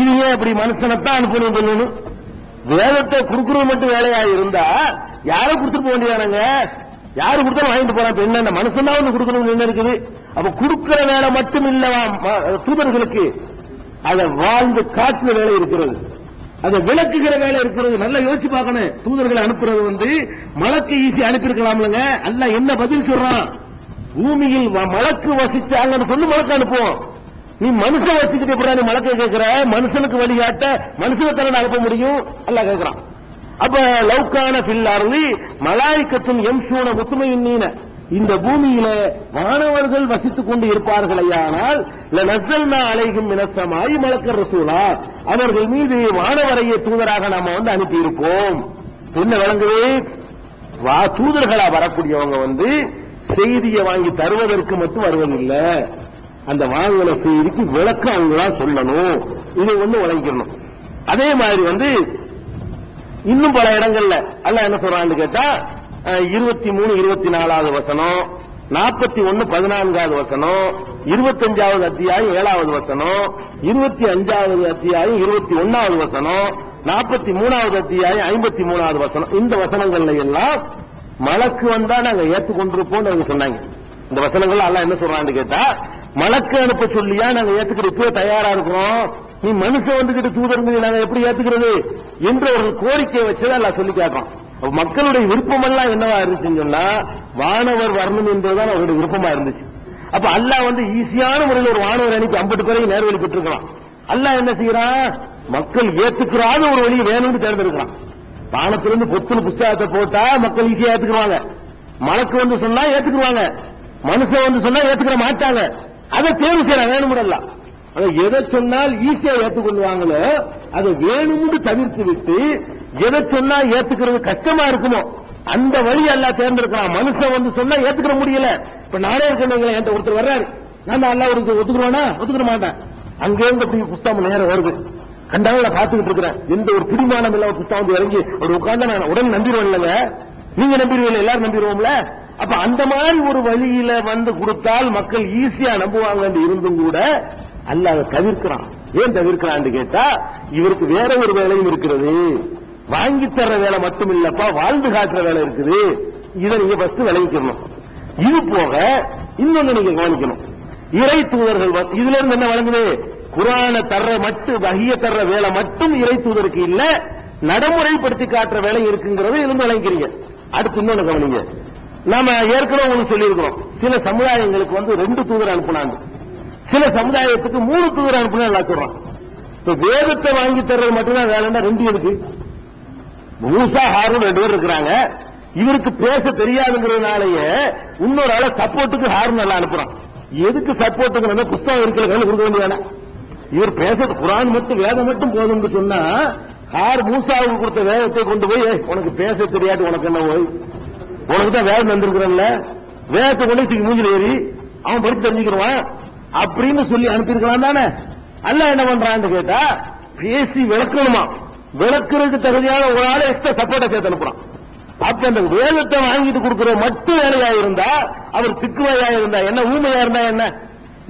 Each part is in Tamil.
இது ஏன் இப்படி மனுஷனைத்தான் அனுப்பணும் சொல்லணும்? வேதத்தை கொடுக்கறது மட்டும் வேலையா இருந்தா யாரை கொடுத்துட்டு போக வேண்டியதானங்க? யாரு கொடுத்தாலும் வாங்கிட்டு போறான்? இப்ப என்ன மனுஷன் தான் வந்து கொடுக்கணும் என்ன இருக்குது? அப்ப கொடுக்கிற வேலை மட்டும் இல்லவா தூதர்களுக்கு? அதை வாழ்ந்து காட்டுற வேலை இருக்கிறது. அதை விளக்குகிற வேலை இருக்கிறது. நல்லா யோசிச்சு பார்க்கணும். தூதர்களை அனுப்புறது வந்து மலக்கு ஈஸி அனுப்பியிருக்கலாம்லங்க. அல்ல என்ன பதில் சொல்றான்? பூமியில் மலக்கு வசிச்சாங்கன்னு சொல்லி மலக்கு அனுப்புவோம். நீ மனுஷன் வசிக்கிட்டு எப்படி நீ மலக்க கேட்கிற? மனுஷனுக்கு வழிகாட்ட மனுஷனை தானே அனுப்ப முடியும்? அல்ல கேட்கிறான். அப்ப லவுக்கான பில்லாருளி மலாய்க்கத்தும் எம்சூன முத்துமையின் இந்த பூமியில வானவர்கள் வசித்துக் கொண்டு இருப்பார்களேயானால் நசல்னா அலைகும் மினசமாய் மலக்கர் ரசூலா அவர்கள் மீது வானவரைய தூதராக நாம வந்து அனுப்பியிருப்போம். என்ன விளங்குது? வா தூதர்களா வரக்கூடியவங்க வந்து செய்தியை வாங்கி தருவதற்கு மட்டும் வருவதில்லை. அந்த வாங்கின செய்திக்கு விளக்கம் அவங்க தான் சொல்லணும். இதை வந்து வழங்கிக்கணும் அதே மாதிரி வந்து இன்னும் பல இடங்கள்ல அல்ல என்ன சொல்றான்னு கேட்டா இருபத்தி மூணு இருபத்தி நாலாவது வசனம் நாற்பத்தி ஒன்னு பதினான்காவது வசனம் இருபத்தஞ்சாவது அத்தியாயம் ஏழாவது வசனம் இருபத்தி அஞ்சாவது அத்தியாயம் இருபத்தி ஒன்னாவது வசனம் நாற்பத்தி மூணாவது அத்தியாயம் ஐம்பத்தி மூணாவது வசனம். இந்த வசனங்கள்ல எல்லாம் மலக்கு வந்தா நாங்க ஏத்துக்கொண்டிருப்போம் அவங்க சொன்னாங்க. இந்த வசனங்கள் எல்லாம் என்ன சொல்றான்னு கேட்டா மலக்கு அனுப்ப சொல்லியா? நாங்க ஏத்துக்கிற இப்பவே தயாரா இருக்கிறோம். நீ மனுஷன் வந்துகிட்டு தூதர்கள் நாங்க எப்படி ஏத்துக்கிறது? என்று ஒரு கோரிக்கை வச்சதை நான் சொல்லி கேட்கறோம் மக்களுடைய விருப்பம் எல்லாம் என்னவா இருந்துச்சுன்னு சொன்னா வானவர் வரணும் என்பதுதான் அவருடைய விருப்பமா இருந்துச்சு. அப்ப அல்லாஹ் வந்து ஈஸியான முறையில் ஒரு வானவர் அன்னைக்கு ஐம்பது பேரையும் நேர்வழி பெற்றிருக்கலாம் அல்லாஹ் என்ன செய்யறான் மக்கள் ஏத்துக்கிறாத ஒரு வழியை வேணும்னு தேர்ந்தெடுக்கிறான். வானத்திலிருந்து பொத்துன புஸ்தகத்தை போட்டா மக்கள் ஈஸியா ஏத்துக்குவாங்க மலக்கு வந்து சொன்னா ஏத்துக்குவாங்க மனுஷன் வந்து சொன்னா ஏத்துக்கிற மாட்டாங்க. அதை தேர்வு செய்யறாங்க வேணுமுடலாம் அதை எதை சொன்னால் ஈஸியா ஏத்துக்கொள்வாங்களோ அதை வேணும்னு தவிர்த்து விட்டு எதை சொன்னா ஏத்துக்கிறது கஷ்டமா இருக்குமோ அந்த வழி எல்லாம் தேர்ந்தெடுக்கலாம் மனுஷன் வந்து சொன்னா ஏத்துக்கிற முடியல. இப்ப நானே இருக்கேன் என்கிட்ட ஒருத்தர் வர்றாரு. நான் நல்லா அல்லா ஒருத்தர் ஒத்துக்கிற மாட்டேன். அங்கே இருந்து அப்படி புஸ்தகம் நேரம் வருது கண்டாவில் பார்த்துக்கிட்டு இருக்கிறேன். எந்த ஒரு பிடிமானம் இல்ல ஒரு புஸ்தகம் வந்து இறங்கி ஒரு உட்கார்ந்து நான் உடனே நம்பிடுவேன் இல்லைங்க. நீங்க நம்பிடுவீங்க எல்லாரும் நம்பிடுவோம்ல? அப்ப அந்த மாதிரி ஒரு வழியில வந்து கொடுத்தால் மக்கள் ஈஸியா நம்புவாங்க இருந்தும் கூட அல்ல அதை தவிர்க்கிறான். ஏன் தவிர்க்கிறான்னு கேட்டா இவருக்கு வேற ஒரு வேலையும் இருக்கிறது. வாங்கி தர்ற வேலை மட்டும் இல்லப்பா வாழ்ந்து காட்டுற வேலை இருக்குது. இதை நீங்க ஃபர்ஸ்ட் விளைவிக்கணும் இது போக இன்னொன்னு நீங்க கவனிக்கணும். இறை தூதர்கள் இதுல இருந்து என்ன வழங்குது குரான தர்ற மட்டும் வகிய தர்ற வேலை மட்டும் இறை தூதருக்கு இல்ல நடைமுறைப்படுத்தி காட்டுற வேலை இருக்குங்கிறத இருந்து வழங்கிக்கிறீங்க அடுத்து இன்னொன்னு கவனிங்க. நாம ஏற்கனவே உங்களுக்கு சொல்லியிருக்கிறோம். சில சமுதாயங்களுக்கு வந்து ரெண்டு தூதர் அனுப்புனாங்க. சில சமுதாயத்துக்கு மூணு தூதர் அனுப்புனா நல்லா சொல்றோம் இப்ப வேதத்தை வாங்கி தர்றது மட்டும்தான் வேலைன்னா ரெண்டு இருக்கு மூசா ஹாரூன் ரெண்டு பேர் இருக்கிறாங்க. இவருக்கு பேச தெரியாதுங்கிறதுனாலயே இன்னொரு ஆள சப்போர்ட்டுக்கு ஹாரூன் நல்லா அனுப்புறான். எதுக்கு சப்போர்ட்டுக்கு புஸ்தகம் இருக்கிற கொடுக்க வேண்டியதானே இவர் பேசுறது குரான் மட்டும் வேதம் மட்டும் போதும்னு சொன்னா ஹார் மூசாவுக்கு கொடுத்த வேதத்தை கொண்டு போய் உனக்கு பேச தெரியாது உனக்கு என்ன போய் உனக்கு தான் வேதம் வந்திருக்கிறல்ல வேதத்தை கொண்டு தூக்கி மூஞ்சில ஏறி அவன் படிச்சு தெரிஞ்சுக்கிறான் அப்படின்னு சொல்லி அனுப்பியிருக்கலாம் தானே. அல்ல என்ன பண்றான்னு கேட்டா பேசி விளக்கணுமா? விளக்குறதுக்கு தகுதியான ஒரு ஆளை எக்ஸ்ட்ரா சப்போர்ட்டை சேர்த்து அனுப்புறான். அப்ப அந்த வேதத்தை வாங்கிட்டு கொடுக்கிற மட்டும் வேலையா இருந்தா அவர் திக்குவாயா இருந்தா என்ன ஊமையா இருந்தா என்ன?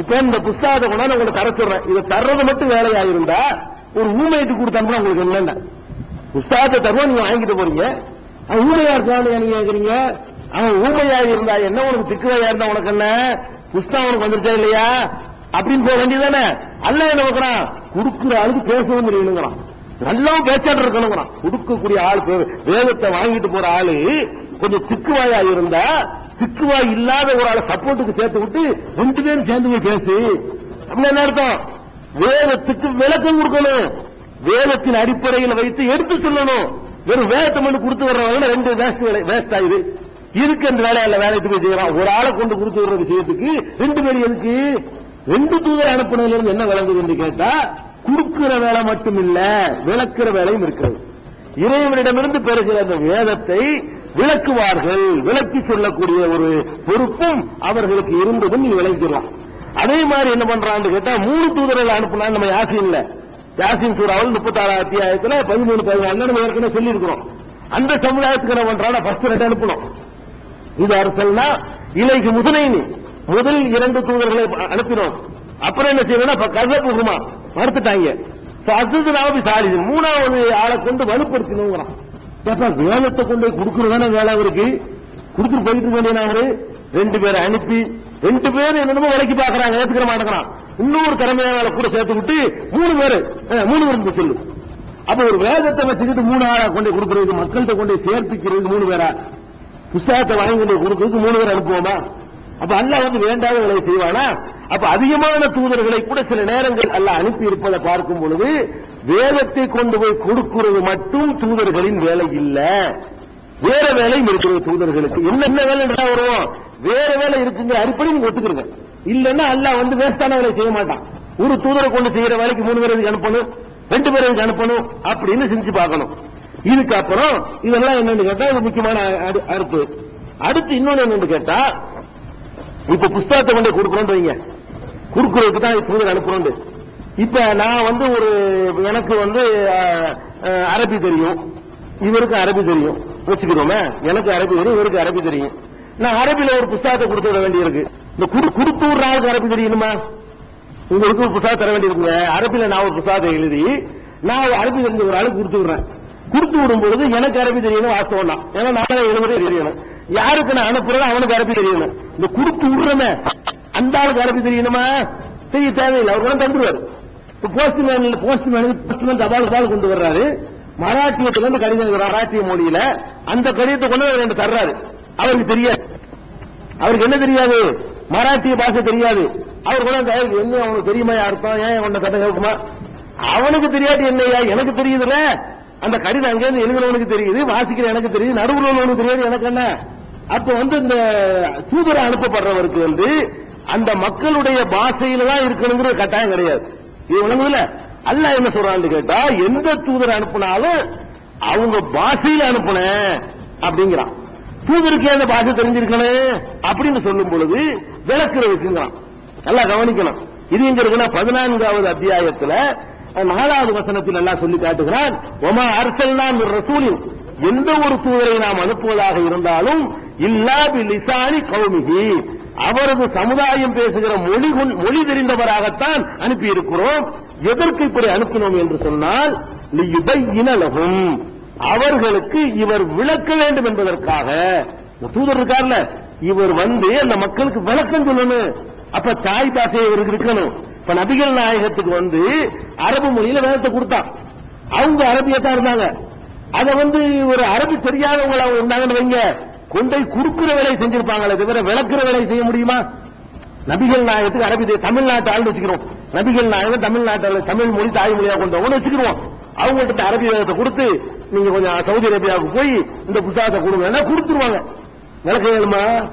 இப்ப இந்த புஸ்தகத்தை கொண்டாந்து உங்களுக்கு தர இதை தர்றது மட்டும் வேலையா இருந்தா ஒரு ஊமையிட்டு கொடுத்தாங்கன்னா உங்களுக்கு என்னென்ன? புஸ்தகத்தை தருவோம் நீங்க வாங்கிட்டு போறீங்க. ஊமையார் ஊமையா கேட்கறீங்க அவன் ஊமையா இருந்தா என்ன உனக்கு திக்குவையா இருந்தா உனக்கு என்ன? புஸ்தகம் உனக்கு வந்துருச்சா இல்லையா? அப்படின்னு போக வேண்டியதானே அல்ல என்ன வைக்கிறான் கொடுக்குற ஆளுக்கு பேசவும் தெரியணுங்கிறான் நல்லா பேச்சாட்டு இருக்கணுங்கிறான். கொடுக்கக்கூடிய ஆள் பே- வேதத்தை வாங்கிட்டு போற ஆளு கொஞ்சம் திக்குவாயா இருந்தா திக்குவாய் இல்லாத ஒரு ஆளை சப்போர்ட்டுக்கு சேர்த்து விட்டு ரெண்டு பேரும் சேர்ந்து போய் பேசு. அப்படின்னு என்ன அர்த்தம்? வேதத்துக்கு விளக்கம் கொடுக்கணும். வேதத்தின் அடிப்படையில் வைத்து எடுத்து சொல்லணும். வெறும் வேதத்தை மட்டும் கொடுத்து வர்றவங்க ரெண்டு வேஸ்ட் வேலை வேஸ்ட் ஆகுது இருக்கு அந்த வேலையில வேலைக்கு போய் செய்யறான். ஒரு ஆளை கொண்டு கொடுத்து வர்ற விஷயத்துக்கு ரெண்டு பேர் எதுக்கு? ரெண்டு தூதர் அனுப்புனதுல இருந்து என்ன விளங்குது என்று கேட்டா கொடுக்கிற வேலை மட்டும் இல்ல விளக்குற வேலையும் இருக்கிறது. இறைவனிடமிருந்து பெறுகிற அந்த வேதத்தை விளக்குவார்கள். விளக்கி சொல்லக்கூடிய ஒரு பொறுப்பும் அவர்களுக்கு இருந்ததும் நீ விளங்கிடலாம் அதே மாதிரி என்ன பண்றான்னு கேட்டா மூணு தூதர்கள் அனுப்புனா நம்ம ஆசை இல்லை. யாசின் சூறாவில் முப்பத்தாறு அத்தியாயத்தில் பதிமூணு பதினாலு ஏற்கனவே சொல்லி சொல்லியிருக்கிறோம். அந்த சமுதாயத்துக்கு என்ன பண்றாங்க ஃபர்ஸ்ட் ரெண்டு அனுப்பணும். இது அரசல்னா இலைக்கு முதலைனி. முதல் இரண்டு தூதர்களை அனுப்பினோம். அப்புறம் என்ன செய்யணும்னா கதை போகுமா மறுத்துட்டாங்க. அசுதனாவி சாலி மூணாவது ஆளை கொண்டு வலுப்படுத்தணுங்கிறான். ஏப்பா வேலத்தை கொண்டு போய் கொடுக்கறதானே வேலை அவருக்கு? கொடுத்துட்டு போயிட்டு இருக்க வேண்டிய அவரு? ரெண்டு பேரை அனுப்பி ரெண்டு பேரும் என்னென்னமோ விலைக்கு பாக்குறாங்க ஏத்துக்கிற மாட்டேங்கிறான். இன்னொரு திறமையான கூட சேர்த்து விட்டு மூணு பேரு மூணு பேருக்கு சொல்லு. அப்ப ஒரு வேதத்தை வச்சுக்கிட்டு மூணு ஆளா கொண்டு கொடுக்கறது மக்கள்கிட்ட கொண்டு சேர்ப்பிக்கிறது மூணு பேரா? புஸ்தகத்தை வாங்கி கொண்டு கொடுக்கறதுக்கு மூணு பேர் அனுப்புவோமா? அப்ப அல்லாஹ் வந்து வேண்டாத வேலையை செய்வானா? அப்ப அதிகமான தூதர்களை கூட சில நேரங்கள் அல்ல அனுப்பி இருப்பதை பார்க்கும் பொழுது வேதத்தை கொண்டு போய் கொடுக்கிறது மட்டும் தூதர்களின் வேலை இல்ல. வேற வேலையும் இருக்கிறது தூதர்களுக்கு. என்னென்ன வேலை இருந்தா வருவோம்? வேற வேலை இருக்குங்க அடிப்படையும் ஒத்துக்கிறேன் இல்லன்னா அல்லாஹ் வந்து வேஸ்டான வேலை செய்ய மாட்டான். ஒரு தூதரை கொண்டு செய்யற வேலைக்கு மூணு பேர் அனுப்பணும்? ரெண்டு பேர் அனுப்பணும்? அப்படின்னு செஞ்சு பார்க்கணும். இதுக்கு அப்புறம் இதெல்லாம் என்னன்னு கேட்டா இது முக்கியமான அறுப்பு. அடுத்து அடுத்து இன்னொன்னு என்னன்னு கேட்டா இப்ப புஸ்தகத்தை கொண்டு கொடுக்கணும் வைங்க. கொடுக்கறதுக்கு தான் தூதர் அனுப்புறோம் இப்ப நான் வந்து ஒரு எனக்கு வந்து அரபி தெரியும். இவருக்கு அரபி தெரியும். வச்சுக்கிறோமே? எனக்கு அரபி தெரியும் இவருக்கு அரபி தெரியும். நான் அரபில ஒரு புஸ்தகத்தை கொடுத்து விட வேண்டியிருக்கு. இந்த குடு- கொடுத்து விடுற ஆளுக்கு அரபி தெரியணுமா உங்களுக்கு ஒரு புத்தகம் தர வேண்டியிருக்குங்க. அரபில நான் ஒரு புத்தகத்தை எழுதி நான் ஒரு அரபி தெரிஞ்ச ஒரு ஆளுக்கு கொடுத்து விடுறேன். கொடுத்து விடும் பொழுது எனக்கு அரபி தெரியணும் வாஸ்தவம் தான் ஏன்னா நானே எழுதுறது தெரியணும். யாருக்கு நான் அனுப்புறது அவனுக்கு அரபி தெரியணும். இந்த கொடுத்து விடுறமே அந்த ஆளுக்கு அரபி தெரியணுமா? தெரிய தேவையில்லை. அவர் கூட தந்துருவாரு. இப்ப போஸ்ட்மேன் போஸ்ட்மேன் போஸ்ட்மேன் தபால் தபால் கொண்டு வர்றாரு. மராட்டியத்துல இருந்து கடிதம் மராட்டிய மொழியில. அந்த கடிதத்தை கொண்டு வந்து ரெண்டு தர்றாரு. அவருக்கு தெரியாது. அவருக்கு என்ன தெரியாது? மராத்தி பாஷை தெரியாது. அவர் கூட அந்த, என்ன அவனுக்கு தெரியுமா அர்த்தம் ஏன் உன்னை கதை கேட்குமா? அவனுக்கு தெரியாது என்னையா எனக்கு தெரியுதுல அந்த கடிதம் அங்கேருந்து எழுதுனவனுக்கு தெரியுது வாசிக்கிற எனக்கு தெரியுது நடுவில் உள்ளவனுக்கு தெரியாது எனக்கு என்ன? அப்ப வந்து இந்த தூதரை அனுப்பப்படுறவருக்கு வந்து அந்த மக்களுடைய பாஷையில தான் இருக்கணுங்கிற கட்டாயம் கிடையாது. இது விளங்குதுல அல்லாஹ் என்ன சொல்றான்னு கேட்டா எந்த தூதரை அனுப்புனாலும் அவங்க பாஷையில அனுப்புனேன் அப்படிங்கிறான். தூதருக்கே அந்த பாஷை தெரிஞ்சிருக்கணும் அப்படின்னு சொல்லும் பொழுது விளக்குறதுக்குங்கிறான் நல்லா கவனிக்கணும். இது எங்க இருக்குன்னா பதினான்காவது அத்தியாயத்துல நாலாவது வசனத்தில் நல்லா சொல்லி காட்டுகிறான் ஒமா அரசல்லாம் ரசூலின். எந்த ஒரு தூதரை நாம் அனுப்புவதாக இருந்தாலும் இல்லா லிசானி கௌமிகி அவரது சமுதாயம் பேசுகிற மொழி மொழி தெரிந்தவராகத்தான் அனுப்பி இருக்கிறோம் எதற்கு இப்படி அனுப்பினோம் என்று சொன்னால் லியுபையின அவர்களுக்கு இவர் விளக்க வேண்டும் என்பதற்காக. தூதர் இருக்கார்ல இவர் வந்து அந்த மக்களுக்கு விளக்கம் சொல்லணும். அப்ப தாய் பாஷை இவருக்கு இருக்கணும். இப்ப நபிகள் நாயகத்துக்கு வந்து அரபு மொழியில வேதத்தை கொடுத்தான். அவங்க அரபியத்தான் இருந்தாங்க. அதை வந்து ஒரு அரபு தெரியாதவங்க அவங்க இருந்தாங்கன்னு வைங்க. கொண்டை குறுக்குற வேலை செஞ்சிருப்பாங்களே தவிர விளக்குற வேலை செய்ய முடியுமா? நபிகள் நாயகத்துக்கு அரபி தமிழ்நாட்டு ஆள் வச்சுக்கிறோம். நபிகள் நாயகம் தமிழ்நாட்டில் தமிழ் மொழி தாய்மொழியா கொண்டவங்க வச்சுக்கிறோம். அவங்கள்ட்ட அரபி வேதத்தை கொடுத்து நீங்க கொஞ்சம் சவுதி அரேபியாவுக்கு போய் இந்த புத்தகத்தை கொடுங்கன்னா கொடுத்துருவாங்க. விளக்க வேணுமா?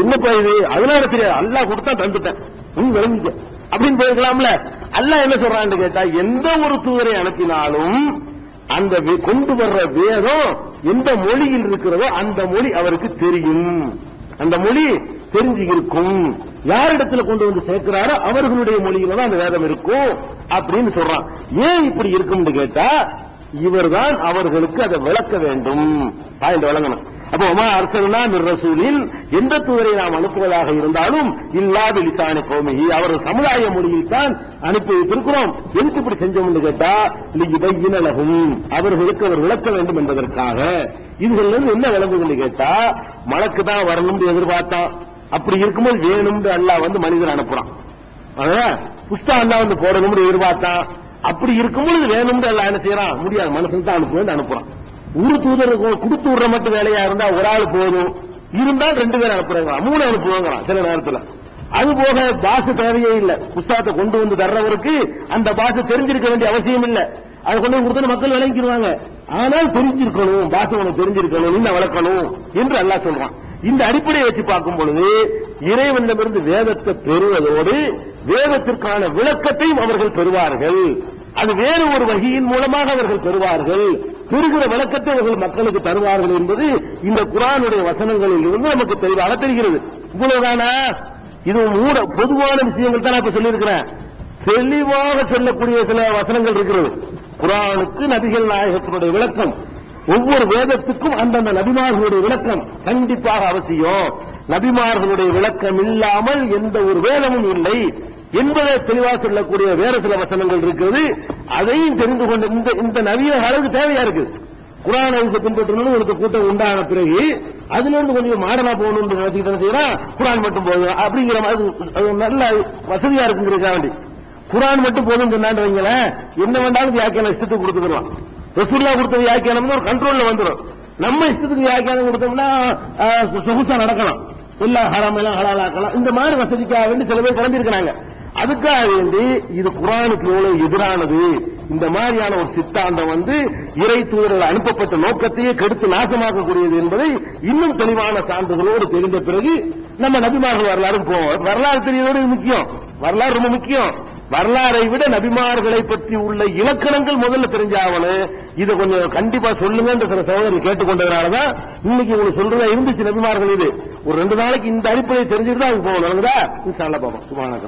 என்னப்பா இது? அதனால தெரியாது. அல்லாஹ் கொடுத்தா தந்துட்டேன். நீ விளங்கிக்க. அப்படின்னு போயிருக்கலாம்ல. அல்லாஹ் என்ன சொல்றான்னு கேட்டா எந்த ஒரு தூதரை அனுப்பினாலும் அந்த கொண்டு வர்ற வேதம் எந்த மொழியில் இருக்கிறதோ அந்த மொழி அவருக்கு தெரியும். அந்த மொழி தெரிஞ்சு இருக்கும் யாரிடத்துல கொண்டு வந்து சேர்க்கிறாரோ அவர்களுடைய மொழியில தான் அந்த வேதம் இருக்கும் அப்படின்னு சொல்றான். ஏன் இப்படி இருக்கும்னு கேட்டா இவர்தான் அவர்களுக்கு அதை விளக்க வேண்டும். பாயிண்ட் வழங்கணும். அப்போ உமா அரசனா மிர் எந்த தூதரை நாம் அனுப்புவதாக இருந்தாலும் இல்லாத லிசான கோமிகி அவர் சமுதாய மொழியில் தான் அனுப்பி வைத்திருக்கிறோம். எதுக்கு இப்படி செஞ்சோம்னு கேட்டா இபையினலகும் அவர்களுக்கு அவர் விளக்க வேண்டும் என்பதற்காக. இதுல இருந்து என்ன விளங்குதுன்னு கேட்டா மலக்கு தான் வரணும்னு எதிர்பார்த்தான் அப்படி இருக்கும்போது வேணும்னு அல்லாஹ் வந்து மனிதர் அனுப்புறான். அதான் புஸ்தகம் அல்லாஹ் வந்து போடணும்னு எதிர்பார்த்தான் அப்படி இருக்கும்பொழுது வேணும்னு எல்லாம் என்ன செய்யறான்? முடியாது. மனசுல தான் அனுப்புவேன் அனுப்புறான். ஒரு தூதர் கொடுத்து விடுற மட்டும் வேலையா இருந்தா ஒரு ஆள் போதும். இருந்தால் ரெண்டு பேர் அனுப்புறாங்க மூணு அனுப்புவாங்களாம் சில நேரத்துல. அது போக பாசு தேவையே இல்ல. புஸ்தகத்தை கொண்டு வந்து தர்றவருக்கு அந்த பாசு தெரிஞ்சிருக்க வேண்டிய அவசியம் இல்ல. அதை கொண்டு வந்து கொடுத்து மக்கள் விளங்கிடுவாங்க. ஆனால் தெரிஞ்சிருக்கணும். பாசு உனக்கு தெரிஞ்சிருக்கணும். இன்னும் வளர்க்கணும் என்று அல்லாஹ் சொல்றான். இந்த அடிப்படையை வச்சு பார்க்கும் பொழுது இறைவனிடமிருந்து வேதத்தை பெறுவதோடு வேதத்திற்கான விளக்கத்தையும் அவர்கள் பெறுவார்கள். அது வேறு ஒரு வகையின் மூலமாக அவர்கள் பெறுவார்கள். பெறுகிற விளக்கத்தை அவர்கள் மக்களுக்கு தருவார்கள் என்பது இந்த குரானுடைய வசனங்களில் இருந்து நமக்கு தெளிவாக தெரிகிறது. இவ்வளவுதானா? இது மூட பொதுவான விஷயங்கள் தான் நான் இப்ப சொல்லியிருக்கிறேன். தெளிவாக சொல்லக்கூடிய சில வசனங்கள் இருக்கிறது. குரானுக்கு நபிகள் நாயகத்தினுடைய விளக்கம். ஒவ்வொரு வேதத்துக்கும் அந்தந்த நபிமார்களுடைய விளக்கம். கண்டிப்பாக அவசியம். நபிமார்களுடைய விளக்கம் இல்லாமல் எந்த ஒரு வேதமும் இல்லை என்பதை தெளிவாக சொல்லக்கூடிய வேற சில வசனங்கள் இருக்கிறது. அதையும் தெரிந்து கொண்டு இந்த இந்த நவீன அளவுக்கு தேவையா இருக்குது குரான் ஹதீஸை பின்பற்றணும் ஒரு கூட்டம் உண்டான பிறகு அதுல இருந்து கொஞ்சம் மாடலா போகணும்னு நினைச்சுக்கிட்டு செய்யறான் குரான் மட்டும் போதும் அப்படிங்கிற மாதிரி அது நல்ல வசதியா இருக்குங்கிறதுக்காக வேண்டி. குரான் மட்டும் போதும் சொன்னான்னு வைங்களேன் என்ன வேண்டாலும் வியாக்கியான இஷ்டத்துக்கு கொடுத்துக்கலாம் ரசூல்லா கொடுத்த வியாக்கியானம் ஒரு கண்ட்ரோல்ல வந்துடும் நம்ம இஷ்டத்துக்கு வியாக்கியானம் கொடுத்தோம்னா சொகுசா நடக்கலாம். எல்லாம் ஹராம் எல்லாம் ஹலாலாக்கலாம். இந்த மாதிரி வசதிக்காக வேண்டி சில பேர் கிளம்பியிருக்கிறாங்க அதுக்காக வேண்டி இது குரானுக்கு எவ்வளவு எதிரானது? இந்த மாதிரியான ஒரு சித்தாந்தம் வந்து இறை தூதர்கள் அனுப்பப்பட்ட நோக்கத்தையே கெடுத்து நாசமாக்கக்கூடியது என்பதை இன்னும் தெளிவான சான்றுகளோடு தெரிந்த பிறகு நம்ம நபிமார்கள் வரலாறு போவோம் வரலாறு தெரியறது முக்கியம். வரலாறு ரொம்ப முக்கியம். வரலாறை விட நபிமார்களை பற்றி உள்ள இலக்கணங்கள் முதல்ல தெரிஞ்சாவனு இதை கொஞ்சம் கண்டிப்பா சொல்லுங்க சில சகோதரர் கேட்டுக்கொண்டதுனாலதான் இன்னைக்கு உங்களுக்கு சொல்றதா இருந்துச்சு நபிமார்கள் இது. ஒரு ரெண்டு நாளைக்கு இந்த அடிப்படை தெரிஞ்சிருந்தா அது போகணும் இன்ஷா அல்லாஹ் பாப்போம் சுமான